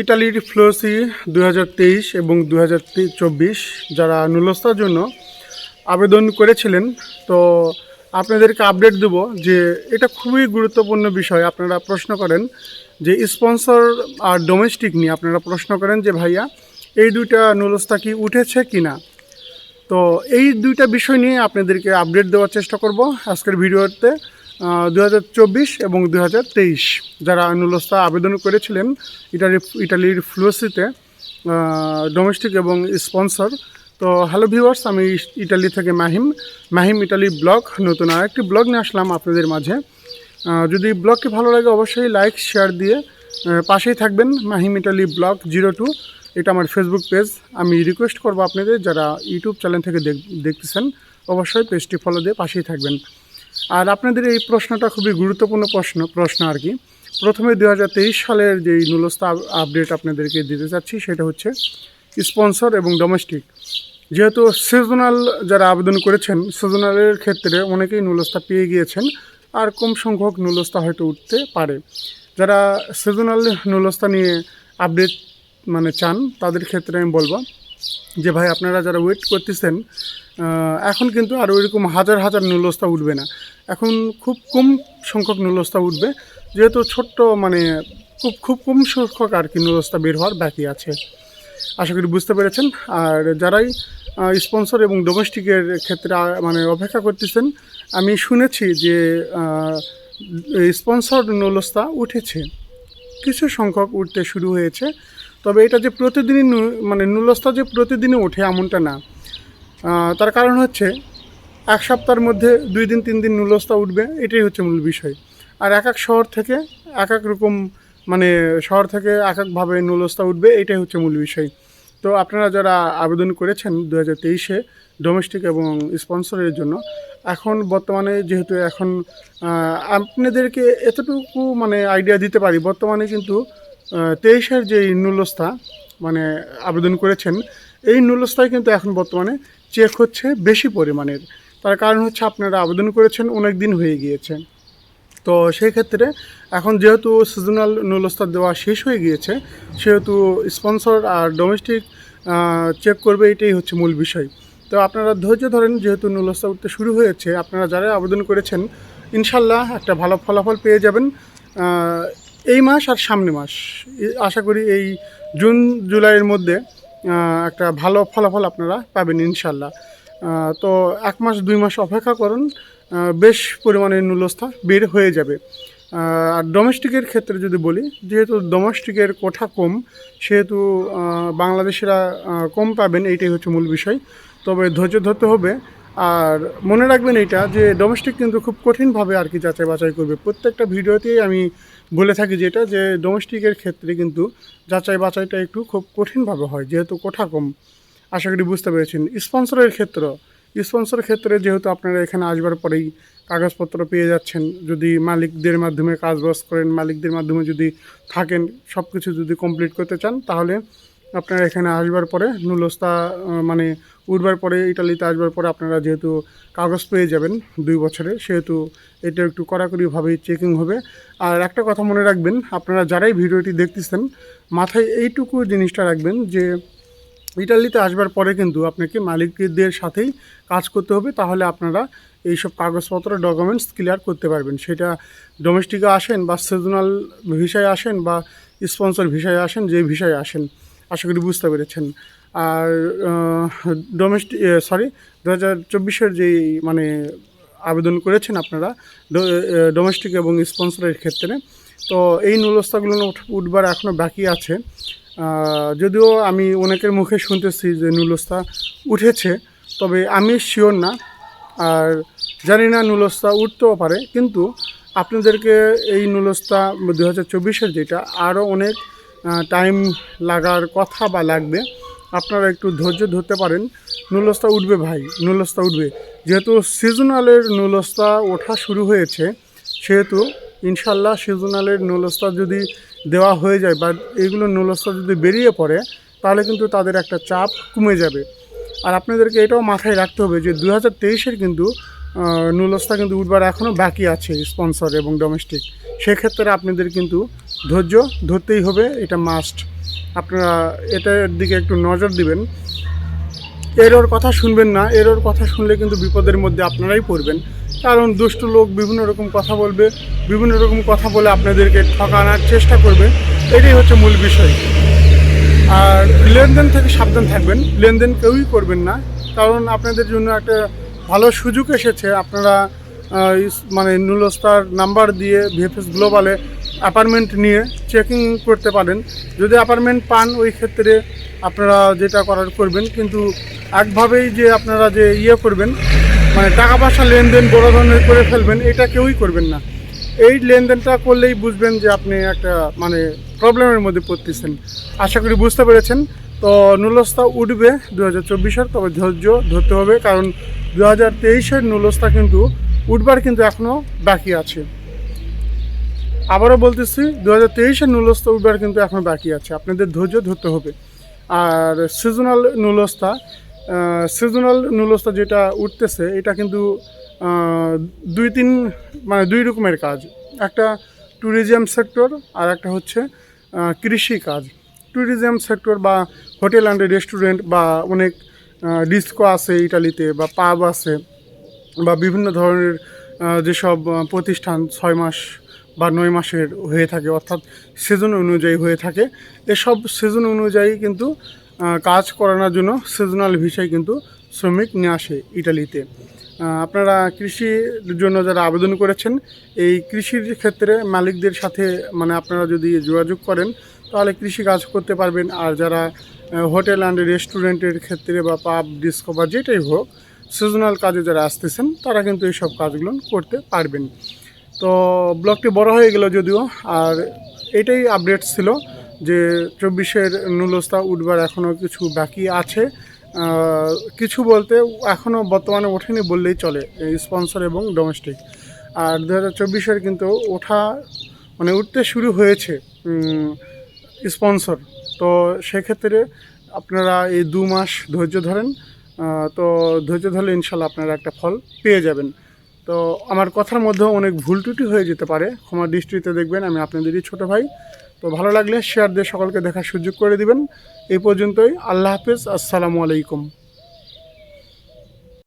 ইটালির ফ্লোসি দু হাজার তেইশ এবং দু হাজার চব্বিশ যারা নুলস্তার জন্য আবেদন করেছিলেন, তো আপনাদেরকে আপডেট দেব যে এটা খুবই গুরুত্বপূর্ণ বিষয়। আপনারা প্রশ্ন করেন যে স্পন্সর আর ডোমেস্টিক নিয়ে আপনারা প্রশ্ন করেন যে, ভাইয়া, এই দুইটা নুলস্তা কি উঠেছে কি না তো এই দুইটা বিষয় নিয়ে আপনাদেরকে আপডেট দেওয়ার চেষ্টা করব আজকের ভিডিওতে। দু হাজার চব্বিশ এবং দু হাজার তেইশ, যারা নুলস্তা আবেদন করেছিলেন, ইটালি, ইটালির ফ্লুসিতে ডোমেস্টিক এবং স্পন্সর তো হ্যালো ভিউয়ার্স আমি ইটালি থেকে মাহিম। মাহিম ইটালি ব্লগ, নতুন আরেকটি ব্লগ নিয়ে আসলাম আপনাদের মাঝে। যদি ব্লগটি ভালো লাগে, অবশ্যই লাইক শেয়ার দিয়ে পাশেই থাকবেন Mahim Italy blog zero two. এটা আমার ফেসবুক পেজ আমি রিকোয়েস্ট করব আপনাদের, যারা ইউটিউব চ্যানেল থেকে দেখ- দেখতেছেন, অবশ্যই পেজটি ফলো দিয়ে পাশেই থাকবেন। আর আপনাদের এই প্রশ্নটা খুবই গুরুত্বপূর্ণ প্রশ্ন প্রশ্ন আর কি। প্রথমে দু হাজার তেইশ সালের যে নুলস্তা আপডেট আপনাদেরকে দিতে চাচ্ছি সেটা হচ্ছে স্পন্সর এবং ডোমেস্টিক যেহেতু সিজনাল যারা আবেদন করেছেন সিজনালের ক্ষেত্রে অনেকেই নুলস্তা পেয়ে গিয়েছেন, আর কম সংখ্যক নুলস্তা হয়তো উঠতে পারে। যারা সিজনাল নুলস্তা নিয়ে আপডেট মানে চান, তাদের ক্ষেত্রে আমি বলব যে ভাই আপনারা যারা ওয়েট করতেছেন এখন কিন্তু আর ওইরকম হাজার হাজার নুলস্তা উঠবে না। এখন খুব কম সংখ্যক নুলস্তা উঠবে, যেহেতু ছোট্ট মানে খুব খুব কম সংখ্যক আর কি নুলস্তা বের হওয়ার বাকি আছে। আশা করি বুঝতে পেরেছেন। আর যারাই স্পন্সর এবং ডোমেস্টিকের ক্ষেত্রে মানে অপেক্ষা করতেছেন, আমি শুনেছি যে স্পন্সর নুলস্তা উঠেছে। কিছু সংখ্যক উঠতে শুরু হয়েছে। তবে এটা যে প্রতিদিনই মানে নুলস্তা যে প্রতিদিনই ওঠে এমনটা না। তার কারণ হচ্ছে এক সপ্তাহের মধ্যে দুই দিন, তিন দিন নুলস্তা উঠবে, এটাই হচ্ছে মূল বিষয়। আর এক এক শহর থেকে এক এক রকম মানে শহর থেকে এক একভাবে নুলস্তা উঠবে, এটাই হচ্ছে মূল বিষয়। তো আপনারা যারা আবেদন করেছেন দু হাজার তেইশে ডোমেস্টিক এবং স্পন্সরের জন্য, এখন বর্তমানে যেহেতু এখন আপনাদেরকে এতটুকু মানে আইডিয়া দিতে পারি, বর্তমানে কিন্তু তেইশের যে নুলস্থা মানে আবেদন করেছেন, এই নুলস্থায় কিন্তু এখন বর্তমানে চেক হচ্ছে বেশি পরিমাণের। তার কারণ হচ্ছে আপনারা আবেদন করেছেন, অনেক দিন হয়ে গিয়েছে। তো সেই ক্ষেত্রে এখন যেহেতু সিজনাল নুলস্তা দেওয়া শেষ হয়ে গিয়েছে, সেহেতু স্পন্সর আর ডোমেস্টিক চেক করবে, এটাই হচ্ছে মূল বিষয়। তো আপনারা ধৈর্য ধরেন, যেহেতু নুলস্তা উঠতে শুরু হয়েছে, আপনারা যারা আবেদন করেছেন, ইনশাল্লাহ একটা ভালো ফলাফল পেয়ে যাবেন। এই মাস আর সামনে মাস। আশা করি এই জুন, জুলাইয়ের মধ্যে একটা ভালো ফলাফল আপনারা পাবেন ইনশাল্লাহ। তো এক মাস, দুই মাস অপেক্ষা করুন বেশ পরিমাণে নুলস্থা বের হয়ে যাবে। আর ডোমেস্টিকের ক্ষেত্রে যদি বলি, যেহেতু ডোমেস্টিকের কোঠা কম, সেহেতু বাংলাদেশিরা কম পাবেন, এইটাই হচ্ছে মূল বিষয়। তবে ধৈর্য ধরতে হবে আর মনে রাখবেন এইটা যে ডোমেস্টিক কিন্তু খুব কঠিনভাবে আর কি যাচাই বাছাই করবে। প্রত্যেকটা ভিডিওতেই আমি বলে থাকি যেটা, যে ডোমেস্টিকের ক্ষেত্রে কিন্তু যাচাই বাছাইটা একটু খুব কঠিনভাবে হয়, যেহেতু কোঠা কম। আশা করি বুঝতে পেরেছেন। স্পন্সরের ক্ষেত্র স্পন্সরের ক্ষেত্রে যেহেতু আপনারা এখানে আসবার পরেই কাগজপত্র পেয়ে যাচ্ছেন, যদি মালিকদের মাধ্যমে কাজবাজ করেন, মালিকদের মাধ্যমে যদি থাকেন সব কিছু যদি কমপ্লিট করতে চান, তাহলে আপনারা এখানে আসবার পরে, নুলস্তা মানে উঠবার পরে, ইটালিতে আসবার পরে আপনারা যেহেতু কাগজ পেয়ে যাবেন দুই বছরে, সেহেতু এটা একটু কড়াকড়িভাবেই চেকিং হবে। আর একটা কথা মনে রাখবেন, আপনারা যারাই ভিডিওটি দেখতেছেন, মাথায় এইটুকু জিনিসটা রাখবেন যে, ইটালিতে আসবার পরে কিন্তু আপনাকে মালিকদের সাথেই কাজ করতে হবে, তাহলে আপনারা এইসব কাগজপত্র ডকুমেন্টস ক্লিয়ার করতে পারবেন। সেটা ডোমেস্টিকে আসেন বা সিজনাল ভিসায় আসেন বা স্পন্সর ভিসায় আসেন, যে ভিসায় আসেন আশা করি বুঝতে পেরেছেন। আর ডোমেস্টিক সরি দু হাজার চব্বিশের যেই মানে আবেদন করেছেন আপনারা ডোমেস্টিক এবং স্পন্সরের ক্ষেত্রে, তো এই নুলস্তাগুলো উঠবার এখনও বাকি আছে। যদিও আমি অনেকের মুখে শুনতেছি যে নুলস্তা উঠেছে, তবে আমি শিওর না। আর জানি না নুলস্তা উঠতেও পারে, কিন্তু আপনাদেরকে এই নুলস্তা দু হাজার চব্বিশের যেটা আরও অনেক টাইম লাগার কথা বা লাগবে, আপনারা একটু ধৈর্য ধরতে পারেন। নুলস্তা উঠবে ভাই, নুলস্তা উঠবে। যেহেতু সিজনালের নুলস্তা ওঠা শুরু হয়েছে, সেহেতু ইনশাল্লাহ সিজনালের নুলস্তা যদি দেওয়া হয়ে যায় বা এইগুলো নুলস্তা যদি বেরিয়ে পড়ে, তাহলে কিন্তু তাদের একটা চাপ কমে যাবে। আর আপনাদেরকে এটাও মাথায় রাখতে হবে যে দু হাজার কিন্তু নুলস্তা কিন্তু উঠবার এখনও বাকি আছে স্পন্সর এবং ডোমেস্টিক সেক্ষেত্রে আপনাদের কিন্তু ধৈর্য ধরতেই হবে, এটা মাস্ট আপনারা এটার দিকে একটু নজর দিবেন। এরোর কথা শুনবেন না, এরোর কথা শুনলে কিন্তু বিপদের মধ্যে আপনারাই পড়বেন। কারণ দুষ্ট লোক বিভিন্ন রকম কথা বলবে, বিভিন্ন রকম কথা বলে আপনাদেরকে ঠকানোর চেষ্টা করবে। এটাই হচ্ছে মূল বিষয়। আর লেনদেন থেকে সাবধান থাকবেন, লেনদেন কেউই করবেন না। কারণ আপনাদের জন্য একটা ভালো সুযোগ এসেছে, আপনারা মানে নুলস্তার নাম্বার দিয়ে ভিএফএস গ্লোবালে অ্যাপার্টমেন্ট নিয়ে চেকিং করতে পারেন। যদি অ্যাপার্টমেন্ট পান, ওই ক্ষেত্রে আপনারা যেটা করার করবেন, কিন্তু একভাবেই যে আপনারা যে ইয়ে করবেন মানে টাকা পয়সা লেনদেন বড় ধরনের করে ফেলবেন, এটা কেউই করবেন না। এই লেনদেনটা করলেই বুঝবেন যে আপনি একটা মানে প্রবলেমের মধ্যে পড়তেছেন। আশা করি বুঝতে পেরেছেন। তো নুলস্তা উঠবে দু হাজার চব্বিশের, তবে ধৈর্য ধরতে হবে, কারণ দু হাজার তেইশের নুলস্তা কিন্তু উঠবার কিন্তু এখনও বাকি আছে। আবারও বলতেছি দু হাজার তেইশের নুলস্তা উঠবার কিন্তু এখন বাকি আছে। আপনাদের ধৈর্য ধরতে হবে। আর সিজনাল নুলস্তা সিজনাল নুলস্তা যেটা উঠতেছে, এটা কিন্তু দুই তিন মানে দুই রকমের কাজ। একটা ট্যুরিজম সেক্টর আর একটা হচ্ছে কৃষি কাজ। ট্যুরিজম সেক্টর বা হোটেল অ্যান্ড রেস্টুরেন্ট বা অনেক ডিস্কো আছে ইটালিতে বা পাব আছে বা বিভিন্ন ধরনের যেসব প্রতিষ্ঠান, ছয় মাস বা নয় মাসের হয়ে থাকে, অর্থাৎ সিজন অনুযায়ী হয়ে থাকে। এসব সিজন অনুযায়ী কিন্তু কাজ করানোর জন্য সিজনাল ভিসায় কিন্তু শ্রমিক নিয়ে আসে ইটালিতে। আপনারা কৃষির জন্য যারা আবেদন করেছেন, এই কৃষির ক্ষেত্রে মালিকদের সাথে মানে আপনারা যদি যোগাযোগ করেন, তাহলে কৃষি কাজ করতে পারবেন। আর যারা হোটেল অ্যান্ড রেস্টুরেন্টের ক্ষেত্রে বা পাব ডিস্কো বা যেটাই হোক সিজনাল কাজে যারা আসতেছেন, তারা কিন্তু এইসব কাজগুলো করতে পারবেন। তো ব্লগটি বড় হয়ে গেল যদিও, আর এটাই আপডেট ছিল যে চব্বিশের নুলস্তা উঠবার এখনও কিছু বাকি আছে। কিছু বলতে এখনও বর্তমানে ওঠেনি বললেই চলে স্পন্সর এবং ডোমেস্টিক আর দু হাজার কিন্তু ওঠা মানে উঠতে শুরু হয়েছে স্পন্সর তো সেক্ষেত্রে আপনারা এই দু মাস ধৈর্য ধরেন তো ধৈর্য ধরলে ইনশাল্লাহ আপনারা একটা ফল পেয়ে যাবেন। তো আমার কথার মধ্যেও অনেক ভুল ত্রুটি হয়ে যেতে পারে। ক্ষমা দৃষ্টিতে দেখবেন, আমি আপনাদেরই ছোট ভাই। তো ভালো লাগলে শেয়ার দিয়ে সকলকে দেখার সুযোগ করে দিবেন। এই পর্যন্তই। আল্লাহ হাফেজ। আসসালামু আলাইকুম।